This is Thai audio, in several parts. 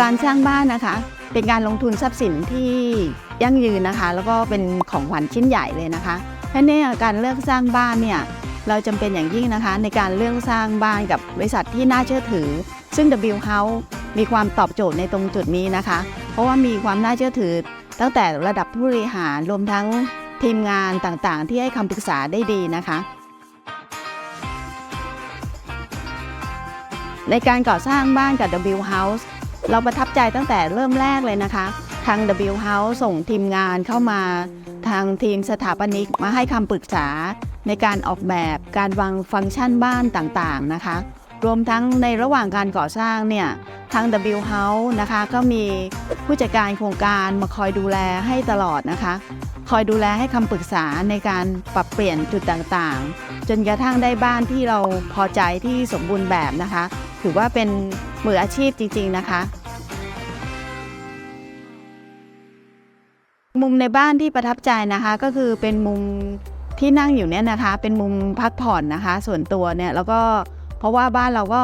การสร้างบ้านนะคะ เป็นการลงทุนทรัพย์สินที่ยั่งยืนนะคะ แล้วก็เป็นของขวัญชิ้นใหญ่เลยนะคะเพราะเนี่ยการเลือกสร้างบ้านเนี่ยเราจำเป็นอย่างยิ่งนะคะ ในการเลือกสร้างบ้านกับบริษัทที่น่าเชื่อถือ ซึ่ง W House มีความตอบโจทย์ในตรงจุดนี้นะคะ เพราะว่ามีความน่าเชื่อถือตั้งแต่ระดับผู้บริหารรวมทั้ง ทีมงานต่างๆ ที่ให้คำปรึกษาได้ดีนะคะ ในการก่อสร้างบ้านกับ W House เราประทับใจตั้งแต่เริ่มแรกเลยนะคะ ทาง W House ส่งทีมงานเข้ามา ทางทีมสถาปนิกมาให้คำปรึกษา ในการออกแบบการวางฟังก์ชันบ้านต่างๆนะคะ รวมทั้งในระหว่างการก่อสร้างเนี่ยทาง W House นะคะก็มีผู้จัดการโครงการมาคอยดูแลให้ตลอดนะคะ คอยดูแลให้คำปรึกษาในการปรับเปลี่ยนจุดต่างๆ จนกระทั่งได้บ้านที่เราพอใจที่สมบูรณ์แบบนะคะ ถือว่าเป็นมืออาชีพจริง ๆ นะคะ มุมในบ้านที่ประทับใจนะคะ ก็คือเป็นมุมที่นั่งอยู่เนี่ยนะคะ เป็นมุมพักผ่อนนะคะ ส่วนตัวเนี่ยแล้วก็เพราะว่าบ้านเราก็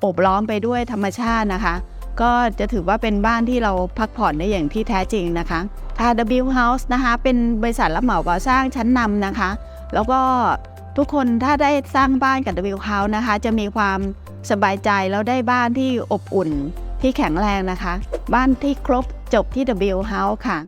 โอบล้อมไปด้วยธรรมชาตินะคะ ก็จะถือว่าเป็นบ้านที่เราพักผ่อนได้อย่างที่แท้จริงนะคะ RW House นะคะ เป็นบริษัทรับเหมาก่อสร้างชั้นนำนะคะ แล้วก็ทุกคนถ้าได้สร้างบ้านกับ W House นะคะ จะมีความสบายใจแล้วได้บ้านที่อบอุ่นที่แข็งแรงนะคะ บ้านที่ครบจบที่ W House ค่ะ